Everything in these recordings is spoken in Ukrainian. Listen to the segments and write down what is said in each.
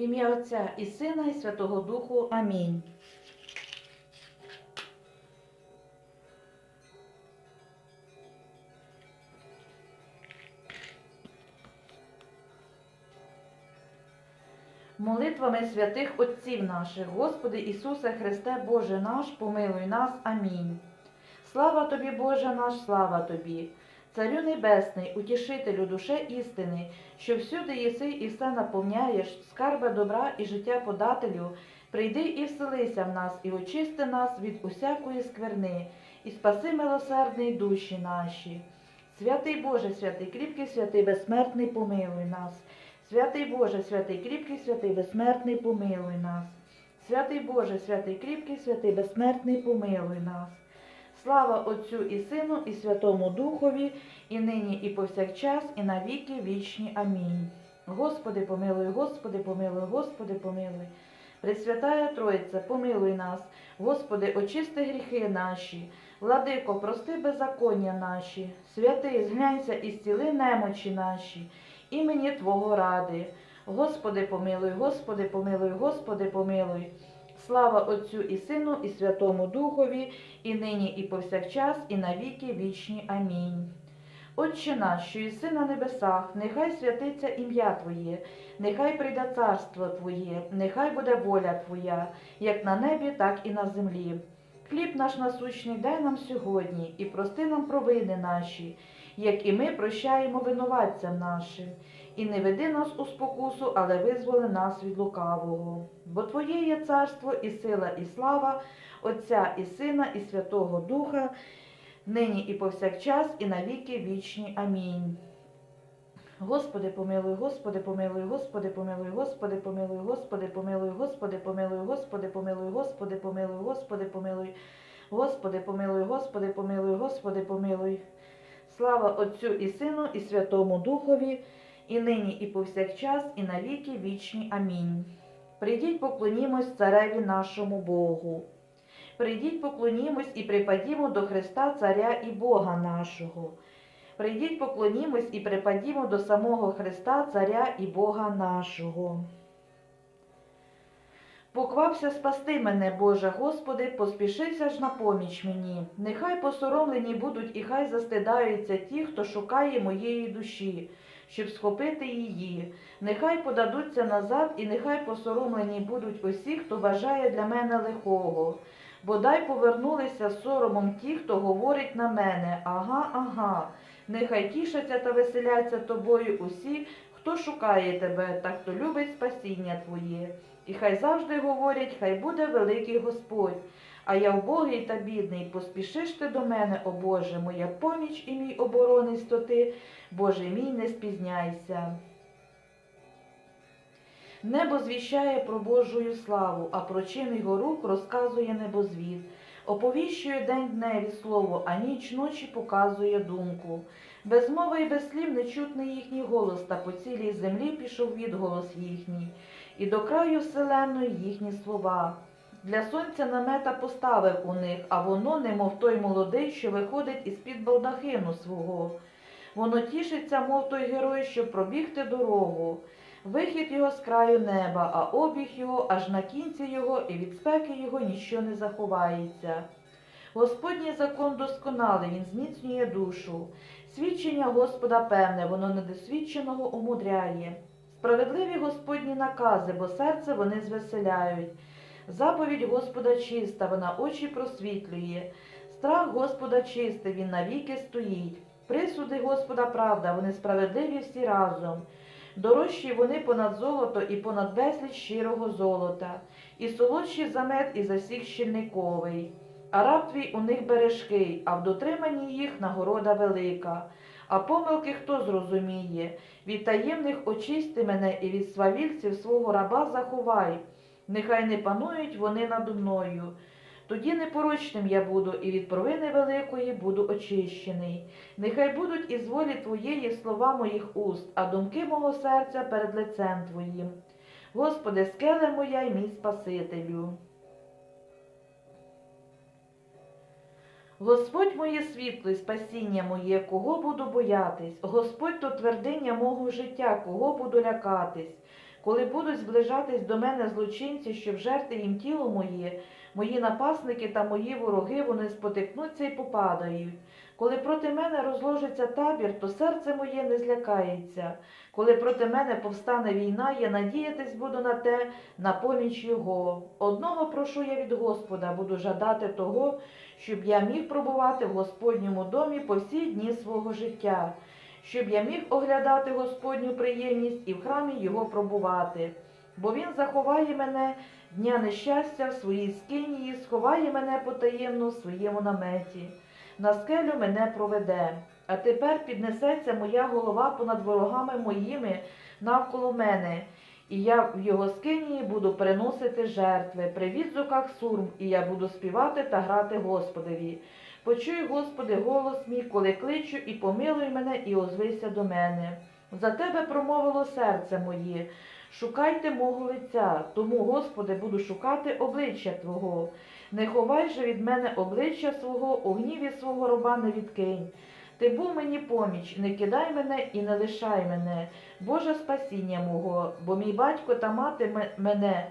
В ім'я Отця і Сина, і Святого Духу. Амінь. Молитвами святих Отців наших, Господи Ісусе Христе, Боже наш, помилуй нас. Амінь. Слава тобі, Боже наш, слава тобі, Царю Небесний, утішителю душе істини, що всюди єси і все наповняєш, скарбе добра і життя подателю, прийди і вселися в нас, і очисти нас від усякої скверни, і спаси милосердний душі наші. Святий Боже, святий кріпкий, святий безсмертний, помилуй нас. Святий Боже, святий кріпкий, святий безсмертний, помилуй нас. Святий Боже, святий кріпкий, святий безсмертний, помилуй нас. Слава Отцю і Сину, і Святому Духові, і нині, і повсякчас, і на віки вічні. Амінь. Господи, помилуй, Господи, помилуй, Господи, помилуй. Пресвятая Тройця, помилуй нас, Господи, очисти гріхи наші, Владико, прости беззаконня наші, святий, зглянься і зціли немочі наші, імені Твого ради. Господи, помилуй, Господи, помилуй, Господи, помилуй. Слава Отцю і Сину, і Святому Духові, і нині, і повсякчас, і на віки вічні. Амінь. Отче наш, що єси на небесах, нехай святиться ім'я Твоє, нехай прийде царство Твоє, нехай буде воля Твоя, як на небі, так і на землі. Хліб наш насущний дай нам сьогодні, і прости нам провини наші, як і ми прощаємо винуватцям нашим. І не веди нас у спокусу, але визволи нас від лукавого. Бо Твоє є царство, і сила, і слава, Отця і Сина, і Святого Духа, нині і повсякчас, і на віки вічні. Амінь. Господи, помилуй, Господи, помилуй, Господи, помилуй, Господи, помилуй, Господи, помилуй, Господи, помилуй, Господи, помилуй, Господи, помилуй, Господи, помилуй, Господи, помилуй, Господи, помилуй, Господи, помилуй. Слава Отцю і Сину, і Святому Духові, і нині, і повсякчас, і на віки вічні. Амінь. Прийдіть, поклонімось цареві нашому Богу. Прийдіть, поклонімось і припадімо до Христа, Царя і Бога нашого. Прийдіть, поклонімось і припадімо до самого Христа, Царя і Бога нашого. Поквапся спасти мене, Боже Господи, поспішися ж на поміч мені. Нехай посоромлені будуть і хай застидаються ті, хто шукає моєї душі, щоб схопити її. Нехай подадуться назад, і нехай посоромлені будуть усі, хто бажає для мене лихого. Бодай повернулися соромом ті, хто говорить на мене. Ага, ага. Нехай тішаться та веселяться тобою усі, хто шукає тебе та хто любить спасіння Твоє. І хай завжди говорять, хай буде великий Господь. А я вбогий та бідний, поспішиш ти до мене, о Боже, моя поміч і мій оборонець то ти, Боже мій, не спізняйся. Небо звіщає про Божую славу, а про чин його рук розказує небозвід. Оповіщує день дневі слово, а ніч ночі показує думку. Без мови і без слів не чутний їхній голос, та по цілій землі пішов відголос їхній, і до краю вселенної їхні слова. Для сонця намета поставив у них, а воно, немов той молодий, що виходить із-під балдахину свого. Воно тішиться, мов той герой, щоб пробігти дорогу. Вихід його з краю неба, а обіг його аж на кінці його, і від спеки його ніщо не заховається. Господній закон досконалий, він зміцнює душу. Свідчення Господа певне, воно недосвідченого умудряє. Справедливі Господні накази, бо серце вони звеселяють. Заповідь Господа чиста, вона очі просвітлює. Страх Господа чистий, він навіки стоїть. Присуди Господа правда, вони справедливі всі разом. Дорожчі вони понад золото і понад безліч щирого золота, і солодші за мед і за сік щільниковий. А раб твій у них бережкий, а в дотриманні їх нагорода велика. А помилки хто зрозуміє? Від таємних очисти мене і від свавільців свого раба заховай. Нехай не панують вони надо мною. Тоді непорочним я буду, і від провини великої буду очищений. Нехай будуть із волі Твоєї слова моїх уст, а думки мого серця перед лицем Твоїм. Господи, скеле моя й мій Спасителю. Господь моє світло і спасіння моє, кого буду боятись? Господь то твердиня мого життя, кого буду лякатись? Коли будуть зближатись до мене злочинці, щоб жерти їм тіло моє, мої напасники та мої вороги, вони спотикнуться і попадають. Коли проти мене розложиться табір, то серце моє не злякається. Коли проти мене повстане війна, я надіятись буду на те, на поміч його. Одного прошу я від Господа, буду жадати того, щоб я міг пробувати в Господньому домі по всі дні свого життя, щоб я міг оглядати Господню приємність і в храмі його пробувати. Бо він заховає мене дня нещастя в своїй скинії, сховає мене потаємно в своєму наметі. На скелю мене проведе. А тепер піднесеться моя голова понад ворогами моїми навколо мене, і я в його скинії буду приносити жертви, при відзуках сурм, і я буду співати та грати Господові. Почуй, Господи, голос мій, коли кличу, і помилуй мене, і озвися до мене. За тебе промовило серце моє. Шукайте мого лиця, тому, Господи, буду шукати обличчя Твого. Не ховай же від мене обличчя свого, у гніві свого роба не відкинь. Ти був мені поміч, не кидай мене і не лишай мене, Боже спасіння мого, бо мій батько та мати мене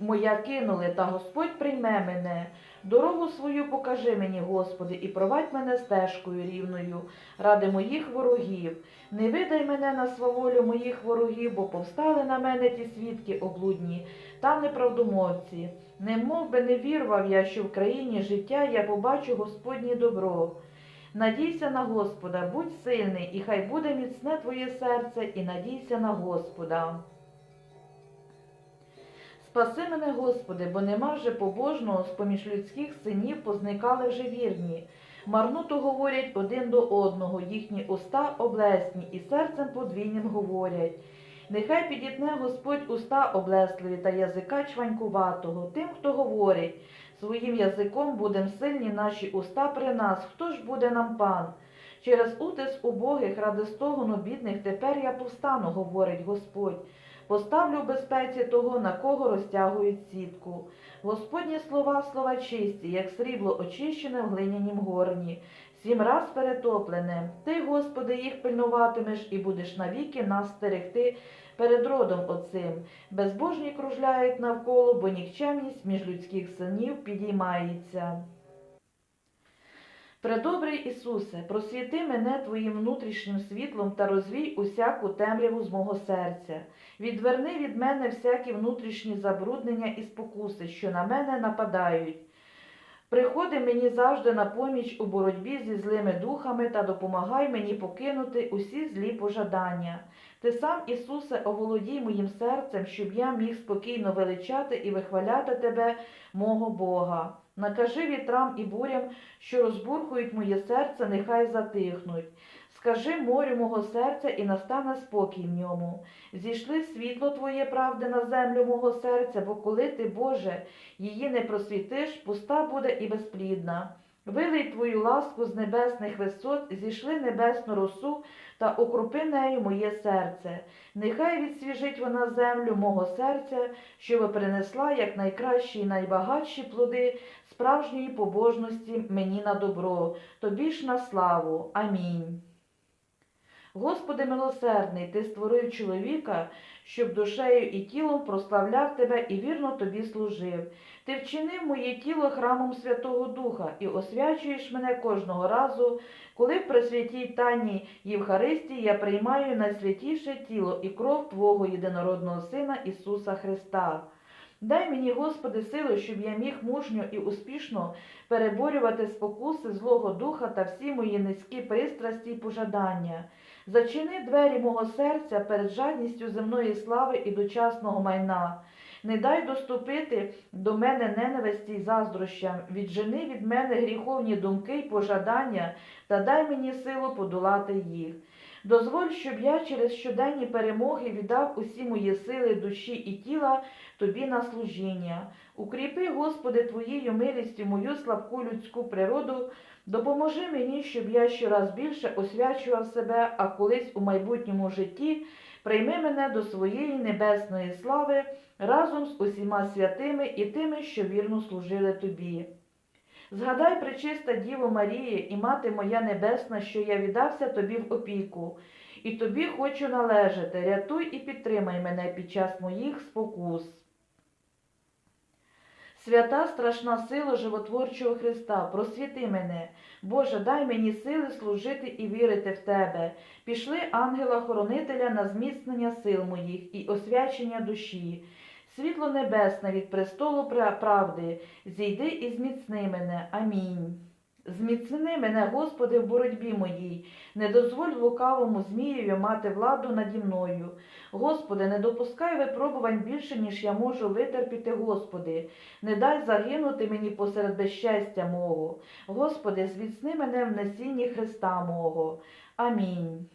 моя кинули, та Господь прийме мене. Дорогу свою покажи мені, Господи, і провадь мене стежкою рівною, ради моїх ворогів. Не видай мене на сваволю моїх ворогів, бо повстали на мене ті свідки облудні та неправдомовці. Не мов би не вірвав я, що в країні життя я побачу Господнє добро. Надійся на Господа, будь сильний, і хай буде міцне твоє серце, і надійся на Господа. Спаси мене, Господи, бо нема вже побожного, з-поміж людських синів позникали вже вірні. Марнуто говорять один до одного, їхні уста облесні, і серцем подвійним говорять. Нехай підітне Господь уста облесливі та язика чванькуватого, тим, хто говорить, своїм язиком будем сильні наші уста при нас, хто ж буде нам пан? Через утиск убогих ради стогону бідних тепер я повстану, говорить Господь. Поставлю в безпеці того, на кого розтягують сітку. Господні слова, слова чисті, як срібло очищене в глинянім горні, сім раз перетоплене. Ти, Господи, їх пильнуватимеш і будеш навіки нас стерегти перед родом оцим. Безбожні кружляють навколо, бо нікчемність між людських синів підіймається. Предобрий Ісусе, просвіти мене Твоїм внутрішнім світлом та розвій усяку темряву з мого серця. Відверни від мене всякі внутрішні забруднення і спокуси, що на мене нападають. Приходи мені завжди на поміч у боротьбі зі злими духами та допомагай мені покинути усі злі пожадання. Ти сам, Ісусе, оволодій моїм серцем, щоб я міг спокійно величати і вихваляти Тебе, мого Бога. Накажи вітрам і бурям, що розбурхують моє серце, нехай затихнуть. Скажи морю мого серця, і настане спокій в ньому. Зійшли світло Твоє правди на землю мого серця, бо коли ти, Боже, її не просвітиш, пуста буде і безплідна. Вилий Твою ласку з небесних висот, зійшли небесну росу та окропи нею моє серце. Нехай відсвіжить вона землю мого серця, щоб принесла як найкращі і найбагатші плоди справжньої побожності мені на добро, тобі ж на славу. Амінь. Господи милосердний, Ти створив чоловіка, щоб душею і тілом прославляв Тебе і вірно Тобі служив. Ти вчинив моє тіло храмом Святого Духа і освячуєш мене кожного разу, коли в пресвятій Тані Євхаристії я приймаю найсвятіше тіло і кров Твого єдинородного Сина Ісуса Христа. Дай мені, Господи, силу, щоб я міг мужньо і успішно переборювати спокуси злого духа та всі мої низькі пристрасті й пожадання. Зачини двері мого серця перед жадністю земної слави і дочасного майна. Не дай доступити до мене ненависті й заздрощам, віджени від мене гріховні думки й пожадання та дай мені силу подолати їх. Дозволь, щоб я через щоденні перемоги віддав усі мої сили душі і тіла тобі на служіння. Укріпи, Господи, Твоєю милістю мою слабку людську природу, допоможи мені, щоб я щораз більше освячував себе, а колись у майбутньому житті прийми мене до своєї небесної слави разом з усіма святими і тими, що вірно служили Тобі. Згадай, пречиста Діво Марії і мати моя небесна, що я віддався тобі в опіку, і тобі хочу належати. Рятуй і підтримай мене під час моїх спокус. Свята страшна сила животворчого Христа, просвіти мене. Боже, дай мені сили служити і вірити в Тебе. Пішли ангела-хоронителя на зміцнення сил моїх і освячення душі. Світло небесне від престолу правди, зійди і зміцни мене. Амінь. Зміцни мене, Господи, в боротьбі моїй, не дозволь лукавому змієві мати владу наді мною. Господи, не допускай випробувань більше, ніж я можу витерпіти, Господи. Не дай загинути мені посеред безщастя мого. Господи, зміцни мене в насінні Христа мого. Амінь.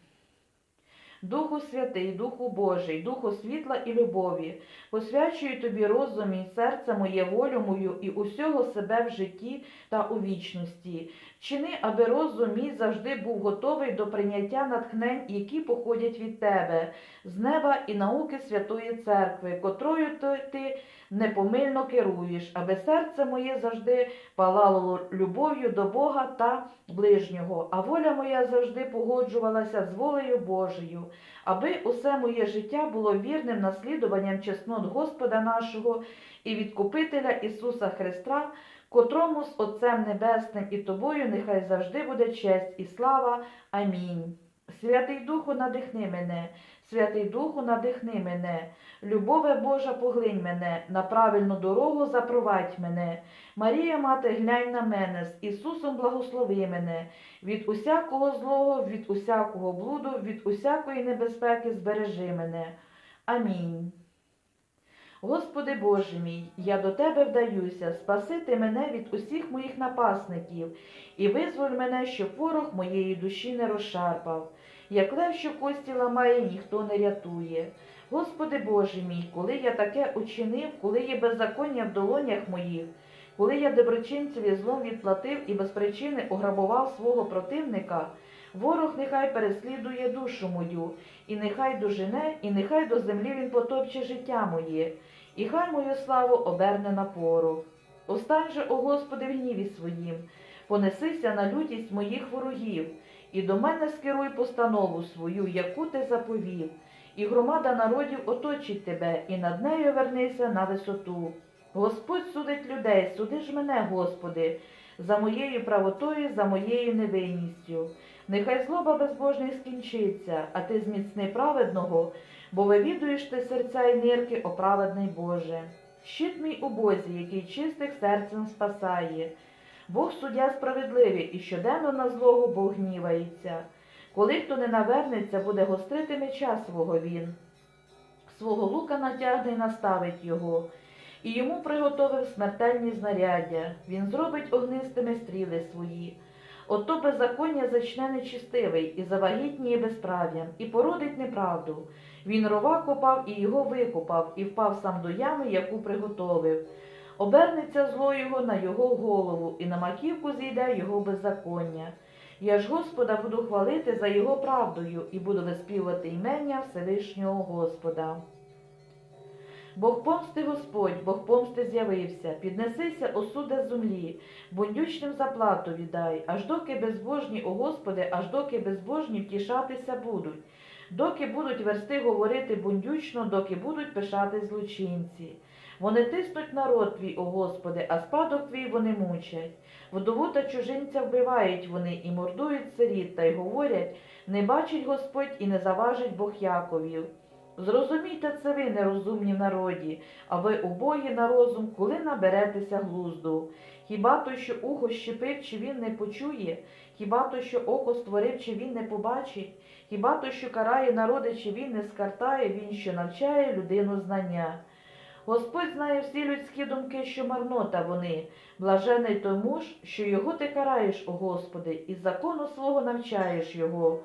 Духу Святий, Духу Божий, Духу світла і любові, посвячую тобі розум і серце моє, волю мою і усього себе в житті та у вічності. Чини, аби розум мій завжди був готовий до прийняття натхнень, які походять від тебе, з неба і науки Святої Церкви, котрою ти непомильно керуєш, аби серце моє завжди палало любов'ю до Бога та ближнього, а воля моя завжди погоджувалася з волею Божою, аби усе моє життя було вірним наслідуванням чеснот Господа нашого і відкупителя Ісуса Христа, котрому з Отцем Небесним і тобою нехай завжди буде честь і слава. Амінь. Святий Духу, надихни мене, Святий Духу, надихни мене, любове Божа, поглинь мене, на правильну дорогу запровадь мене. Марія, мати, глянь на мене, з Ісусом благослови мене, від усякого злого, від усякого блуду, від усякої небезпеки збережи мене. Амінь. Господи Боже мій, я до Тебе вдаюся, спасити мене від усіх моїх напасників і визволь мене, щоб ворог моєї душі не розшарпав. Як лев, що кості ламає, ніхто не рятує. Господи Боже мій, коли я таке учинив, коли є беззаконня в долонях моїх, коли я доброчинцеві злом відплатив і без причини ограбував свого противника, ворог нехай переслідує душу мою, і нехай дожене, і нехай до землі він потопче життя моє, і хай мою славу оберне на порох. Остань же, о Господи, в гніві своїм, понесися на лютість моїх ворогів, і до мене скеруй постанову свою, яку ти заповів, і громада народів оточить тебе, і над нею вернися на висоту. Господь судить людей, суди ж мене, Господи, за моєю правотою, за моєю невинністю. Нехай злоба безбожних скінчиться, а ти зміцни праведного, бо вивідуєш ти серця й нирки, о праведний Боже. Щит мій у Бозі, який чистих серцем спасає. Бог суддя справедливий, і щоденно на злого Бог гнівається. Коли хто не навернеться, буде гострити меча свого він. Свого лука натягне і наставить його, і йому приготовив смертельні знаряддя. Він зробить огнистими стріли свої. Ото беззаконня зачне нечистивий, і завагітніє безправ'ям, і породить неправду. Він рова копав і його викопав, і впав сам до ями, яку приготовив. Обернеться зло його на його голову, і на маківку зійде його беззаконня. Я ж Господа буду хвалити за його правдою і буду виспівувати імення Всевишнього Господа. Бог помсти Господь, Бог помсти з'явився, піднесися, осуде землі, бундючним заплату віддай, аж доки безбожні, о Господи, аж доки безбожні втішатися будуть, доки будуть версти говорити бундючно, доки будуть пишати злочинці. Вони тиснуть народ твій, о Господи, а спадок твій вони мучать. Вдову та чужинця вбивають вони і мордують сиріт, та й говорять, не бачить Господь і не заважить Бог Яковів. Зрозумійте це ви, нерозумні народі, а ви убогі на розум, коли наберетеся глузду. Хіба той, що ухо щепив, чи він не почує? Хіба той, що око створив, чи він не побачить? Хіба той, що карає народи, чи він не скартає, він, що навчає людину знання? Господь знає всі людські думки, що марнота вони, блажений тому ж, що його ти караєш, о Господи, і закону свого навчаєш його,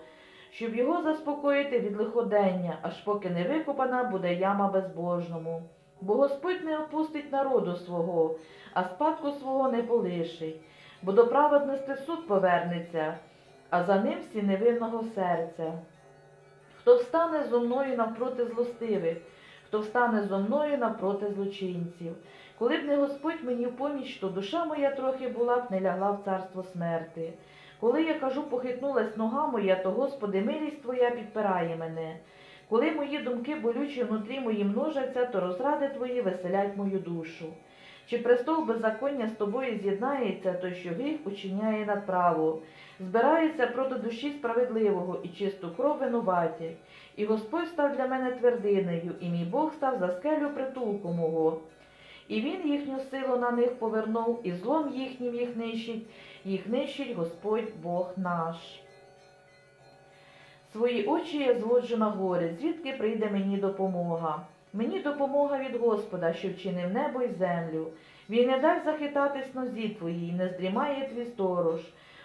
щоб його заспокоїти від лиходення, аж поки не викопана буде яма безбожному. Бо Господь не опустить народу свого, а спадку свого не полишить, бо до праведності суд повернеться, а за ним всі невинного серця. Хто встане зо мною навпроти злостивих, хто встане зо мною навпроти злочинців. Коли б не Господь мені в поміч, то душа моя трохи була б не лягла в царство смерти. Коли я кажу, похитнулась нога моя, то, Господи, милість Твоя підпирає мене. Коли мої думки болючі внутрі мої множаться, то розради Твої веселять мою душу. Чи престол беззаконня з тобою з'єднається, то що гріх учиняє надправу, збирається проти душі справедливого і чисту кров винуваті. І Господь став для мене твердинею, і мій Бог став за скелю притулку мого. І він їхню силу на них повернув, і злом їхнім їх нищить, їх нищить Господь Бог наш. Свої очі я зводжу на гори, звідки прийде мені допомога. Мені допомога від Господа, що вчинив небо й землю. Він не дасть захитатись нозі твоїй, не здрімає твій сторож.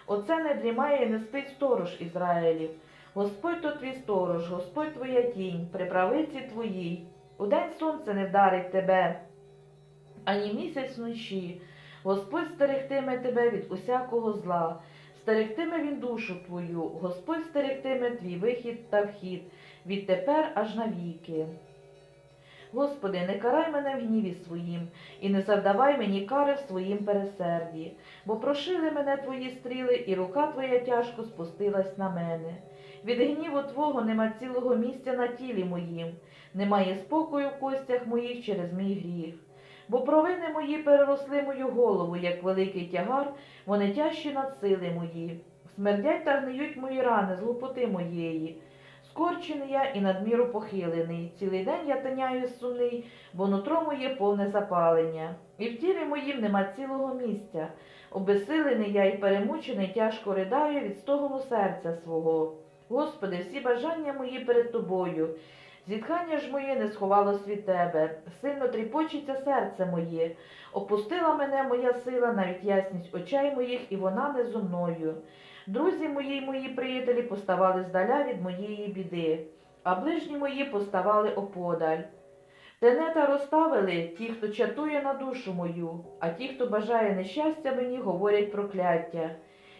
Оце не дрімає, і не спить сторож Ізраїлів. Господь то твій сторож, Господь твоя тінь, при правиці твоїй. Удень сонце не вдарить тебе, ані місяць вночі. Господь стерегтиме тебе від усякого зла, стерегтиме він душу твою, Господь стерегтиме твій вихід та вхід, відтепер аж навіки. Господи, не карай мене в гніві своїм, і не завдавай мені кари в своїм пересерді, бо прошили мене твої стріли, і рука твоя тяжко спустилась на мене. Від гніву Твого нема цілого місця на тілі моїм, немає спокою в костях моїх через мій гріх. Бо провини мої переросли мою голову, як великий тягар, вони тяжчі над сили мої. Смердять та гниють мої рани з глупоти моєї. Скорчений я і надміру похилений. Цілий день я тиняю сумний, бо нутро моє повне запалення. І в тілі моїм нема цілого місця. Обесилений я і перемучений, тяжко ридаю від стогону серця свого. Господи, всі бажання мої перед тобою. Зітхання ж моє не сховалось від тебе, сильно тріпочеться серце моє. Опустила мене моя сила, навіть ясність очей моїх, і вона не зо мною. Друзі мої й мої приятелі поставали здаля від моєї біди, а ближні мої поставали оподаль. Тенета розставили ті, хто чатує на душу мою, а ті, хто бажає нещастя мені, говорять прокляття.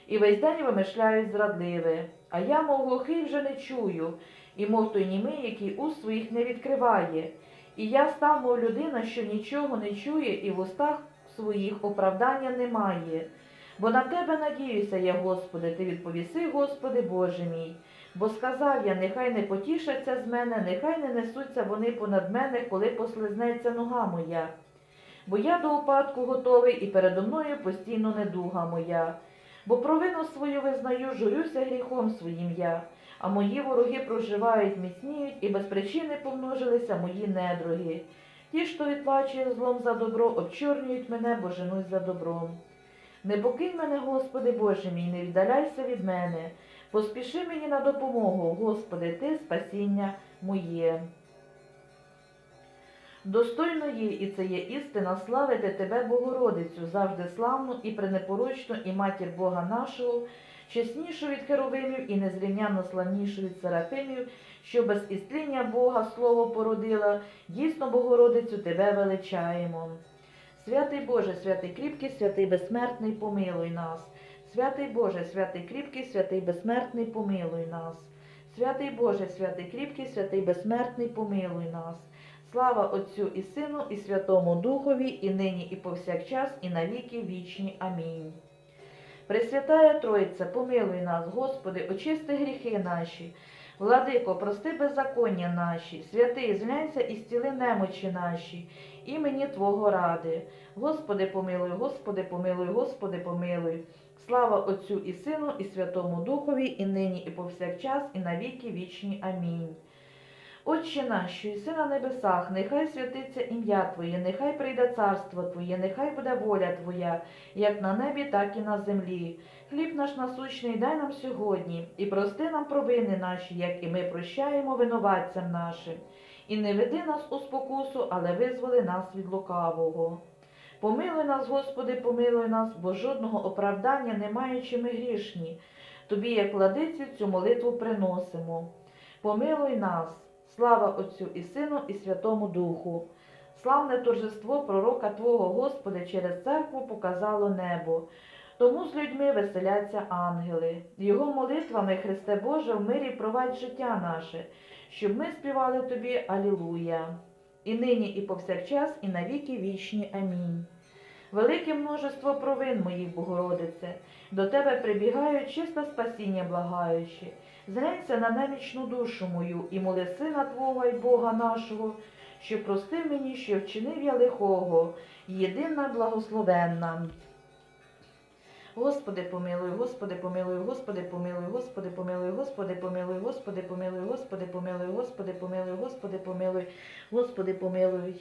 І весь день вимишляють зрадливе, а я, мов глухий, вже не чую, і мов той німий, який уст своїх не відкриває. І я став, мов людина, що нічого не чує, і в устах своїх оправдання немає. Бо на тебе надіюся я, Господи, ти відповіси, Господи, Боже мій. Бо сказав я, нехай не потішаться з мене, нехай не несуться вони понад мене, коли послизнеться нога моя. Бо я до упадку готовий, і передо мною постійно недуга моя. Бо провину свою визнаю, журюся гріхом своїм я, а мої вороги проживають, міцніють, і без причини помножилися мої недруги. Ті, що відплачує злом за добро, обчорнюють мене, бо женусь за добром. Не покинь мене, Господи Боже мій, не віддаляйся від мене. Поспіши мені на допомогу, Господи, Ти спасіння моє. Достойно є, і це є істина, славити Тебе, Богородицю, завжди славну і пренепорочну, і матір Бога нашого, чеснішу від херовимів і незрівняно славнішу від серафимів, що без істління Бога слово породила, дійсно, Богородицю, Тебе величаємо. Святий Боже, святий кріпкий, святий безсмертний, помилуй нас. Святий Боже, святий кріпкий, святий безсмертний, помилуй нас. Святий Боже, святий кріпкий, святий безсмертний, помилуй нас. Слава Отцю і Сину, і Святому Духові, і нині, і повсякчас, і навіки вічні. Амінь. Пресвятая Тройця, помилуй нас, Господи, очисти гріхи наші. Владико, прости беззаконня наші, святий, зглянься і стіли немочі наші, імені Твого ради. Господи, помилуй, Господи, помилуй, Господи, помилуй. Слава Отцю і Сину, і Святому Духові, і нині, і повсякчас, і навіки вічні. Амінь. Отче наш, що єси небесах, нехай святиться ім'я Твоє, нехай прийде царство Твоє, нехай буде воля Твоя, як на небі, так і на землі. Хліб наш насущний дай нам сьогодні, і прости нам провини наші, як і ми прощаємо винуватцям нашим. І не веди нас у спокусу, але визволи нас від лукавого. Помилуй нас, Господи, помилуй нас, бо жодного оправдання не маючи ми грішні. Тобі, як владиці, цю молитву приносимо. Помилуй нас, слава Отцю і Сину, і Святому Духу. Славне торжество пророка Твого, Господи, через церкву показало небо. Тому з людьми веселяться ангели. Його молитвами, Христе Боже, в мирі провадь життя наше, щоб ми співали Тобі Алілуя. І нині, і повсякчас, і навіки вічні. Амінь. Велике множество провин моїх, Богородице, до тебе прибігають чисте спасіння благаючи. Зглянься на немічну душу мою і моли сина Твого й Бога нашого, що простив мені, що вчинив я лихого, єдина благословенна. Господи, помилуй, Господи, помилуй, Господи, помилуй, Господи, помилуй, Господи, помилуй, Господи, помилуй, Господи, помилуй, Господи, помилуй, Господи, помилуй, Господи, помилуй.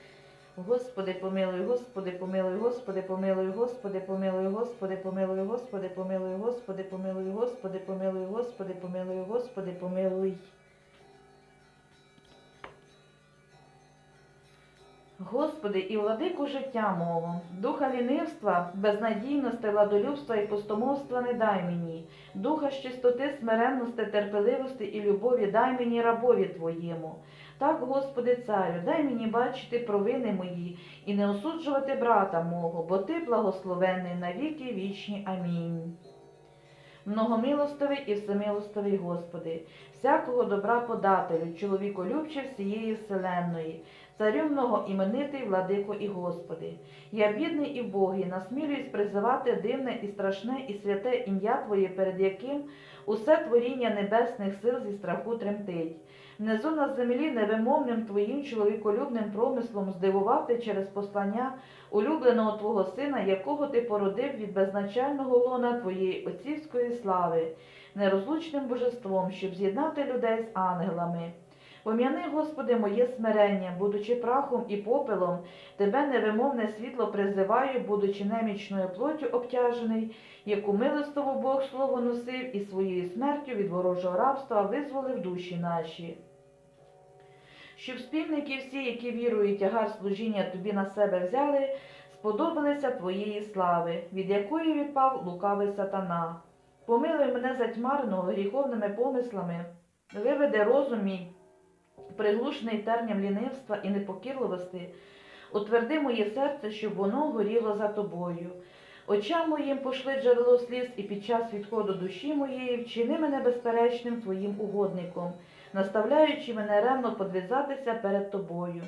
Господи, помилуй, Господи, помилуй, Господи, помилуй, Господи, помилуй, Господи, помилуй, Господи, помилуй, Господи, помилуй, Господи, помилуй, Господи, помилуй, Господи, помилуй. Господи, і владику життя мого, духа лінивства, безнадійності, ладолюбства і пустомовства не дай мені, духа з чистоти, смиренності, терпеливості і любові дай мені рабові Твоєму. Так, Господи царю, дай мені бачити провини мої і не осуджувати брата мого, бо Ти благословений на віки вічні. Амінь. Многомилостивий і всемилостивий Господи, всякого добра подателю, чоловіколюбче всієї вселенної, царю многоіменитий, владико і Господи. Я бідний і вбогий, насмілююсь призивати дивне і страшне і святе ім'я Твоє, перед яким усе творіння небесних сил зі страху тремтить. Внизу на землі невимовним Твоїм чоловіколюбним промислом здивувати через послання улюбленого Твого Сина, якого Ти породив від безначального лона Твоєї отцівської слави, нерозлучним божеством, щоб з'єднати людей з ангелами. Пом'яни, Господи, моє смирення, будучи прахом і попелом, Тебе невимовне світло призиваю, будучи немічною плоттю обтяжений, яку милостиво Бог слово носив і своєю смертю від ворожого рабства визволив душі наші. Щоб спільники всі, які вірують тягар служіння тобі на себе взяли, сподобалися твоєї слави, від якої відпав лукавий сатана. Помилуй мене затьмареного гріховними помислами, виведи розум мій, приглушений терням лінивства і непокірливості, утверди моє серце, щоб воно горіло за тобою. Очам моїм пошли джерело сліз, і під час відходу душі моєї вчини мене безперечним твоїм угодником, наставляючи мене ревно подвізатися перед тобою.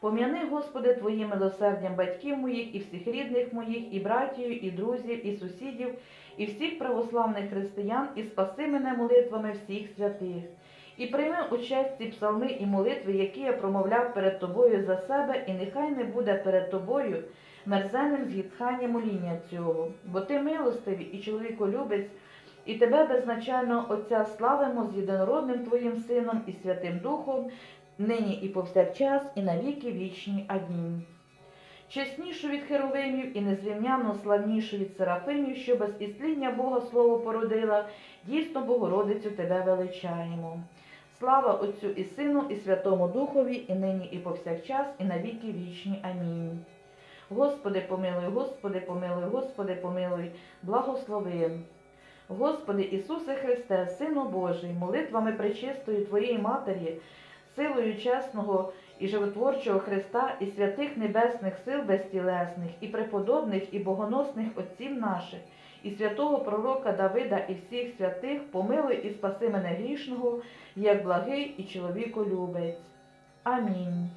Пом'яни, Господи, Твоїм милосердям батьків моїх і всіх рідних моїх, і братів, і друзів, і сусідів, і всіх православних християн, і спаси мене молитвами всіх святих. І прийми участь ці псалми і молитви, які я промовляв перед тобою за себе, і нехай не буде перед тобою мерзенним згітханням моління цього, бо ти милостивий і чоловіколюбець, і тебе безначального Отця славимо з єдинородним Твоїм Сином і Святим Духом, нині і повсякчас, і на віки вічні. Амінь. Чеснішу від херовимів і незрівняно славнішу від серафимів, що без ісління Бога Слово породила, дійсно Богородицю тебе величаємо. Слава Отцю і Сину, і Святому Духові, і нині, і повсякчас, і на віки вічні. Амінь. Господи, помилуй, Господи, помилуй, Господи, помилуй, благослови. Господи Ісусе Христе, Сину Божий, молитвами пречистої Твоєї Матері, силою чесного і животворчого Христа і святих небесних сил безтілесних, і преподобних, і богоносних отців наших, і святого пророка Давида, і всіх святих, помилуй і спаси мене грішного, як благий і чоловіколюбець. Амінь.